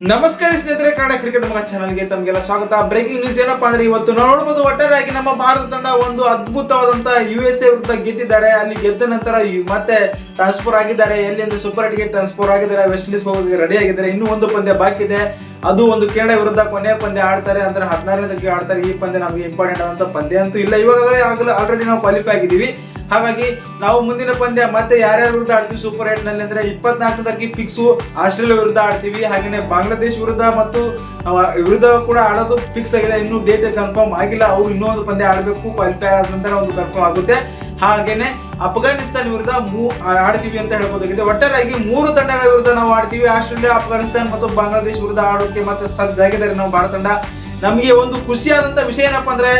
ನಮಸ್ಕಾರ ಸ್ನೇಹಿತರೆ, ಕನ್ನಡ ಕ್ರಿಕೆಟ್ ಮಗ ಚಾನಲ್ಗೆ ತಮಗೆಲ್ಲ ಸ್ವಾಗತ. ಬ್ರೇಕಿಂಗ್ ನ್ಯೂಸ್ ಏನಪ್ಪಾ ಅಂದ್ರೆ ಇವತ್ತು ನಾವು ನೋಡಬಹುದು ಒಟ್ಟಾರೆಯಾಗಿ ನಮ್ಮ ಭಾರತ ತಂಡ ಒಂದು ಅದ್ಭುತವಾದಂತ ಯು ಎಸ್ ಎ ವಿರುದ್ಧ ಗೆದ್ದಿದ್ದಾರೆ. ಅಲ್ಲಿ ಗೆದ್ದ ನಂತರ ಮತ್ತೆ ಟ್ರಾನ್ಸ್ಫರ್ ಆಗಿದ್ದಾರೆ. ಎಲ್ಲಿಂದ ಸೂಪರ್ ಟಿಕೆಟ್ ಟ್ರಾನ್ಸ್ಫರ್ ಆಗಿದ್ದಾರೆ. ವೆಸ್ಟ್ ಇಂಡೀಸ್ ಹೋಗೋಕೆ ರೆಡಿ ಆಗಿದ್ದಾರೆ. ಇನ್ನೂ ಒಂದು ಪಂದ್ಯ ಬಾಕಿ ಇದೆ. ಅದು ಒಂದು ಕೆನಡಾ ವಿರುದ್ಧ ಕೊನೆಯ ಪಂದ್ಯ ಆಡ್ತಾರೆ. ಅಂದ್ರೆ ಹದಿನಾರನೇ ತಾರೀಕಿಗೆ ಆಡ್ತಾರೆ. ಈ ಪಂದ್ಯ ನಮಗೆ ಇಂಪಾರ್ಟೆಂಟ್ ಆದಂತ ಪಂದ್ಯ ಅಂತೂ ಇಲ್ಲ. ಇವಾಗಲೇ ಆಗಲೇ ಆಲ್ರೆಡಿ ನಾವು ಕ್ವಾಲಿಫೈ ಆಗಿದ್ದೀವಿ. ಹಾಗಾಗಿ ನಾವು ಮುಂದಿನ ಪಂದ್ಯ ಮತ್ತೆ ಯಾರ್ಯಾರ ವಿರುದ್ಧ ಆಡ್ತೀವಿ ಸೂಪರ್ ಏಟ್ನಲ್ಲಿ ಅಂದ್ರೆ ಇಪ್ಪತ್ನಾಲ್ಕನೇ ತಾರೀಕಿಗೆ ಫಿಕ್ಸ್ ಆಸ್ಟ್ರೇಲಿಯಾ ವಿರುದ್ಧ ಆಡ್ತೀವಿ. ಹಾಗೇನೆ ಬಾಂಗ್ಲಾದೇಶ್ ವಿರುದ್ಧ ಮತ್ತು ವಿರುದ್ಧ ಕೂಡ ಆಡೋದು ಫಿಕ್ಸ್ ಆಗಿದೆ. ಇನ್ನೂ ಡೇಟ್ ಕನ್ಫರ್ಮ್ ಆಗಿಲ್ಲ. ಅವ್ರು ಇನ್ನೊಂದು ಪಂದ್ಯ ಆಡಬೇಕು. ಕ್ವಾಲಿಫೈ ಆದ ನಂತರ ಒಂದು ಕನ್ಫರ್ಮ್ ಆಗುತ್ತೆ. ಹಾಗೇನೆ ಅಫ್ಘಾನಿಸ್ತಾನ್ ವಿರುದ್ಧ ಮೂ ಆಡ್ತೀವಿ ಅಂತ ಹೇಳ್ಬೋದಾಗಿದೆ. ಒಟ್ಟಾರೆಯಾಗಿ ಮೂರು ತಂಡಗಳ ವಿರುದ್ಧ ನಾವು ಆಡ್ತೀವಿ. ಆಸ್ಟ್ರೇಲಿಯಾ ಅಫ್ಘಾನಿಸ್ತಾನ ಮತ್ತು ಬಾಂಗ್ಲಾದೇಶ್ ವಿರುದ್ಧ ಆಡೋಕೆ ಮತ್ತೆ ಸಜ್ಜಾಗಿದ್ದಾರೆ ನಾವು ಭಾರತ ತಂಡ. ನಮಗೆ ಒಂದು ಖುಷಿಯಾದಂತ ವಿಷಯ ಏನಪ್ಪಾ ಅಂದ್ರೆ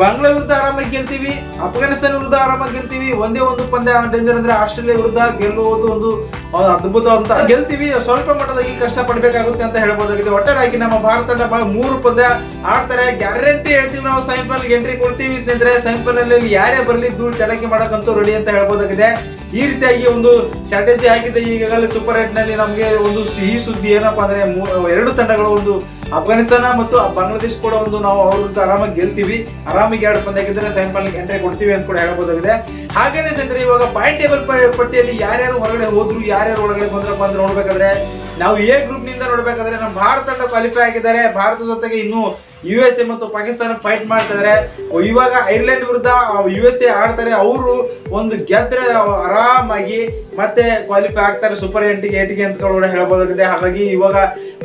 ಬಾಂಗ್ಲಾ ವಿರುದ್ಧ ಆರಾಮಾಗಿ ಗೆಲ್ತೀವಿ ಅಫ್ಘಾನಿಸ್ತಾನ ವಿರುದ್ಧ ಆರಾಮಾಗಿ ಗೆಲ್ತೀವಿ, ಒಂದೇ ಒಂದು ಪಂದ್ಯ ಡೇಂಜರ್ ಅಂದ್ರೆ ಆಸ್ಟ್ರೇಲಿಯಾ ವಿರುದ್ಧ ಗೆಲ್ಲುವುದು ಒಂದು ಅದ್ಭುತವಾದ ಗೆಲ್ತೀವಿ. ಸ್ವಲ್ಪ ಮಟ್ಟದಾಗಿ ಕಷ್ಟ ಪಡಬೇಕಾಗುತ್ತೆ ಅಂತ ಹೇಳ್ಬೋದಾಗಿದೆ. ಒಟ್ಟಾರಾಗಿ ನಮ್ಮ ಭಾರತ ತಂಡ ಮೂರು ಪಂದ್ಯ ಆಡ್ತಾರೆ. ಗ್ಯಾರಂಟಿ ಹೇಳ್ತೀವಿ ನಾವು ಸೆಮಿಫೈನಲ್ ಎಂಟ್ರಿ ಕೊಡ್ತೀವಿ. ಸ್ನೇಹಿತರೆ ಸೆಮಿಫೈನಲ್ ಅಲ್ಲಿ ಯಾರೇ ಬರಲಿ ಧೂಳು ಚಡಕಿ ಮಾಡಕ್ಕಂತೂ ರೆಡಿ ಅಂತ ಹೇಳ್ಬೋದಾಗಿದೆ. ಈ ರೀತಿಯಾಗಿ ಒಂದು ಸ್ಟ್ರಾಟಜಿ ಆಗಿದೆ. ಈಗಾಗಲೇ ಸೂಪರ್ ಏಟ್ನಲ್ಲಿ ನಮಗೆ ಒಂದು ಸಿಹಿ ಸುದ್ದಿ ಏನಪ್ಪಾ ಅಂದ್ರೆ ಎರಡು ತಂಡಗಳು ಒಂದು ಅಫ್ಘಾನಿಸ್ತಾನ ಮತ್ತು ಬಾಂಗ್ಲಾದೇಶ್ ಕೂಡ ಒಂದು ನಾವು ಅವ್ರ ಆರಾಮಾಗಿ ಗೆಲ್ತೀವಿ. ಆರಾಮಾಗಿ ಎರಡು ಪಂದ್ಯ ಗೆದ್ದರೆ ಸೆಮಿಫೈನಲ್ ಎಂಟ್ರಿ ಕೊಡ್ತೀವಿ ಅಂತ ಕೂಡ ಹೇಳಬಹುದಾಗಿದೆ ಹಾಗೇನೆ ಸ್ನೇಹಿತರೆ, ಇವಾಗ ಪಾಯಿಂಟ್ ಟೇಬಲ್ ಪಟ್ಟಿಯಲ್ಲಿ ಯಾರ್ಯಾರು ಹೊರಗಡೆ ಹೋದ್ರು, ಯಾರ್ಯಾರು ಒಳಗಡೆ ಬಂದ್ರಪ್ಪ ಅಂತ ನೋಡ್ಬೇಕಾದ್ರೆ ನಾವು ಎ ಗ್ರೂಪ್ನಿಂದ ನೋಡ್ಬೇಕಾದ್ರೆ ನಮ್ಮ ಭಾರತ ತಂಡ ಕ್ವಾಲಿಫೈ ಆಗಿದ್ದಾರೆ. ಭಾರತ ಜೊತೆಗೆ ಇನ್ನು ಯು ಎಸ್ ಎ ಮತ್ತು ಪಾಕಿಸ್ತಾನ ಫೈಟ್ ಮಾಡ್ತಾ ಇದಾರೆ ಇವಾಗ ಐರ್ಲೆಂಡ್ ವಿರುದ್ಧ ಯು ಎಸ್ ಎ ಆಡ್ತಾರೆ. ಅವರು ಒಂದು ಗೆದ್ರೆ ಆರಾಮಾಗಿ ಮತ್ತೆ ಕ್ವಾಲಿಫೈ ಆಗ್ತಾರೆ. ಸೂಪರ್ ಎಂಟಿಗೆ ಏಟಿಗೆ ಅಂತ ಕೂಡ ಹೇಳ್ಬೋದಾಗಿದೆ. ಹಾಗಾಗಿ ಇವಾಗ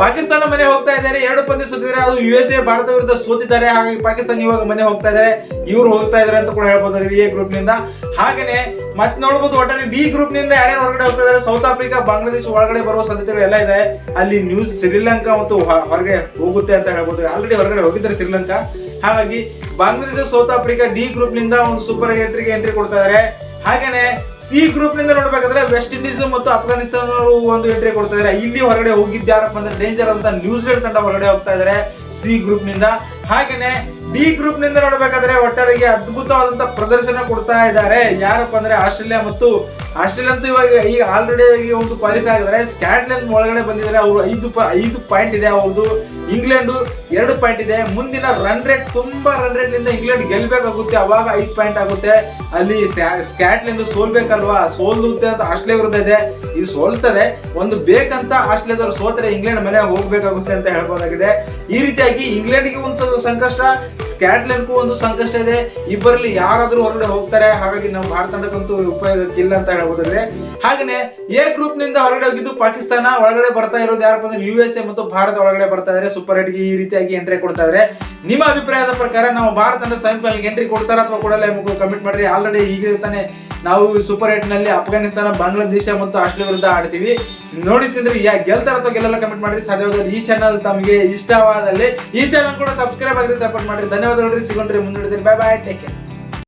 ಪಾಕಿಸ್ತಾನ ಮನೆ ಹೋಗ್ತಾ ಇದ್ದಾರೆ. ಎರಡು ಪಂದ್ಯ ಸೋತಿದ್ದಾರೆ. ಅದು ಯು ಎಸ್ ಎ ಭಾರತ ವಿರುದ್ಧ ಸೋತಿದ್ದಾರೆ. ಹಾಗಾಗಿ ಪಾಕಿಸ್ತಾನ ಇವಾಗ ಮನೆ ಹೋಗ್ತಾ ಇದ್ದಾರೆ. ಇವರು ಹೋಗ್ತಾ ಇದ್ದಾರೆ ಅಂತ ಕೂಡ ಹೇಳ್ಬೋದಾಗಿದೆ ಎ ಗ್ರೂಪ್ನಿಂದ. ಹಾಗೇನೆ ಮತ್ತೆ ನೋಡಬಹುದು ಒಟ್ಟಾರೆ ಬಿ ಗ್ರೂಪ್ನಿಂದ ಯಾರ್ಯಾರು ಹೊರಗಡೆ ಹೋಗ್ತಾ ಇದ್ದಾರೆ ಸೌತ್ ಆಫ್ರಿಕಾ ಬಾಂಗ್ಲಾದೇಶ ಒಳಗಡೆ ಬರುವ ಸಾಧ್ಯತೆಗಳು ಎಲ್ಲ ಇದೆ. ಅಲ್ಲಿ ನ್ಯೂಸ್ ಶ್ರೀಲಂಕಾ ಮತ್ತು ಹೊರಗೆ ಹೋಗುತ್ತೆ ಅಂತ ಹೇಳ್ಬೋದು. ಆಲ್ರೆಡಿ ಹೊರಗಡೆ ಹೋಗಿದ್ದಾರೆ ಶ್ರೀಲಂಕಾ ಹಾಗಾಗಿ ಬಾಂಗ್ಲಾದೇಶ ಸೌತ್ ಆಫ್ರಿಕಾ ಡಿ ಗ್ರೂಪ್ನಿಂದ ಒಂದು ಸೂಪರ್ ಎಂಟ್ರಿಗೆ ಎಂಟ್ರಿ ಕೊಡ್ತಾ ಇದ್ದಾರೆ ಹಾಗೇನೆ ಸಿ ಗ್ರೂಪ್ನಿಂದ ನೋಡ್ಬೇಕಾದ್ರೆ ವೆಸ್ಟ್ ಇಂಡೀಸ್ ಮತ್ತು ಅಫ್ಘಾನಿಸ್ತಾನ ಒಂದು ಎಂಟ್ರಿ ಕೊಡ್ತಾ ಇದ್ದಾರೆ ಇಲ್ಲಿ ಹೊರಗಡೆ ಹೋಗಿದ್ದಾರಪ್ಪ ಅಂದ್ರೆ ಡೇಂಜರ್ ಅಂತ ನ್ಯೂಜಿಲೆಂಡ್ ತಂಡ ಹೊರಗಡೆ ಹೋಗ್ತಾ ಇದ್ದಾರೆ ಸಿ ಗ್ರೂಪ್ನಿಂದ. ಹಾಗೇನೆ ಡಿ ಗ್ರೂಪ್ನಿಂದ ನೋಡ್ಬೇಕಾದ್ರೆ ಒಟ್ಟಾರೆಗೆ ಅದ್ಭುತವಾದಂತ ಪ್ರದರ್ಶನ ಕೊಡ್ತಾ ಇದ್ದಾರೆ. ಯಾರಪ್ಪ ಅಂದ್ರೆ ಆಸ್ಟ್ರೇಲಿಯಾ ಮತ್ತು ಆಸ್ಟ್ರೇಲಿಯಾ ಅಂತೂ ಇವಾಗ ಈಗ ಆಲ್ರೆಡಿ ಒಂದು ಕ್ವಾಲಿಫೈ ಆಗಿದ್ದಾರೆ. ಸ್ಕಾಟ್ಲೆಂಡ್ ಒಳಗಡೆ ಬಂದಿದ್ದಾರೆ. ಅವರು ಐದು ಐದು ಪಾಯಿಂಟ್ ಇದೆ ಅವ್ರದ್ದು ಇಂಗ್ಲೆಂಡ್ ಎರಡು ಪಾಯಿಂಟ್ ಇದೆ. ಮುಂದಿನ ರನ್ ರೇಟ್ ತುಂಬಾ ರನ್ ರೇಟ್ನಿಂದ ಇಂಗ್ಲೆಂಡ್ ಗೆಲ್ಬೇಕಾಗುತ್ತೆ. ಅವಾಗ ಐದು ಪಾಯಿಂಟ್ ಆಗುತ್ತೆ. ಅಲ್ಲಿ ಸ್ಕಾಟ್ಲೆಂಡ್ ಸೋಲ್ಬೇಕಲ್ವಾ? ಸೋಲುತ್ತೆ ಅಂತ ಆಸ್ಟ್ರೇಲಿಯಾ ವಿರುದ್ಧ ಇದೆ. ಇದು ಸೋಲ್ತದೆ. ಒಂದು ಬೇಕಂತ ಆಸ್ಟ್ರೇಲಿಯಾದವರು ಸೋತರೆ ಇಂಗ್ಲೆಂಡ್ ಮನೆ ಹೋಗ್ಬೇಕಾಗುತ್ತೆ ಅಂತ ಹೇಳ್ಬೋದಾಗಿದೆ. ಈ ರೀತಿಯಾಗಿ ಇಂಗ್ಲೆಂಡ್ಗೆ ಒಂದು ಸಂಕಷ್ಟ. ಸ್ಕಾಟ್ಲೆಂಡ್ಗೂ ಒಂದು ಸಂಕಷ್ಟ ಇದೆ. ಇಬ್ಬರಲ್ಲಿ ಯಾರಾದರೂ ಹೊರಗಡೆ ಹೋಗ್ತಾರೆ. ಹಾಗಾಗಿ ನಾವು ಭಾರತ ತಂಡಕ್ಕಂತೂ ಉಪಯೋಗಕ್ಕಿಲ್ಲ ಅಂತ ಹೇಳ್ಬೋದಾದ್ರೆ. ಹಾಗೆಯೇ ಎ ಗ್ರೂಪ್ನಿಂದ ಹೊರಗಡೆ ಹೋಗಿದ್ದು ಪಾಕಿಸ್ತಾನ. ಒಳಗಡೆ ಬರ್ತಾ ಇರೋದು ಯಾರಪ್ಪ ಅಂದ್ರೆ ಯು ಎಸ್ ಎ ಮತ್ತು ಭಾರತ ಒಳಗಡೆ ಬರ್ತಾ ಇದ್ದಾರೆ ಸೂಪರ್ ಏಟ್ಗೆ ಈ ರೀತಿಯಾಗಿ ಎಂಟ್ರಿ ಕೊಡ್ತಾ ಇದ್ದಾರೆ ನಿಮ್ಮ ಅಭಿಪ್ರಾಯದ ಪ್ರಕಾರ ನಾವು ಭಾರತ ತಂಡ ಸೆಮಿಫೈನಲ್ ಎಂಟ್ರಿ ಕೊಡ್ತಾರ ಅಥವಾ ಕೊಡಲ್ಲ ಎಂಬುದು ಕಮೆಂಟ್ ಮಾಡ್ರಿ. ಆಲ್ರೆಡಿ ಈಗ ತಾನೆ ನಾವು ಸೂಪರ್ ಏಟ್ನಲ್ಲಿ ಅಫ್ಘಾನಿಸ್ತಾನ, ಬಾಂಗ್ಲಾದೇಶ ಮತ್ತು ಆಸ್ಟ್ರೇಲಿಯಾ ವಿರುದ್ಧ ಆಡ್ತೀವಿ. ನೋಡಿಸಿದ್ರೆ ಯಾ ಗೆಲ್ತಾರ ಅಥವಾ ಗೆಲ್ಲಲ್ಲ ಕಮೆಂಟ್ ಮಾಡ್ರಿ. ಸಾಧ್ಯವಾದಲ್ಲಿ ಈ ಚಾನಲ್ ತಮಗೆ ಇಷ್ಟವಾದಲ್ಲಿ ಈ ಚಾನಲ್ ಕೂಡ ಸಬ್ಸ್ಕ್ರೈಬ್ ಆಗಿ ಸಪೋರ್ಟ್ ಮಾಡ್ರಿ. ധനുവാദോട് ശ്രീകൊണ്ടൊരു മുന്നോട്ട് ബൈ ബൈ ടേക്ക് കെയർ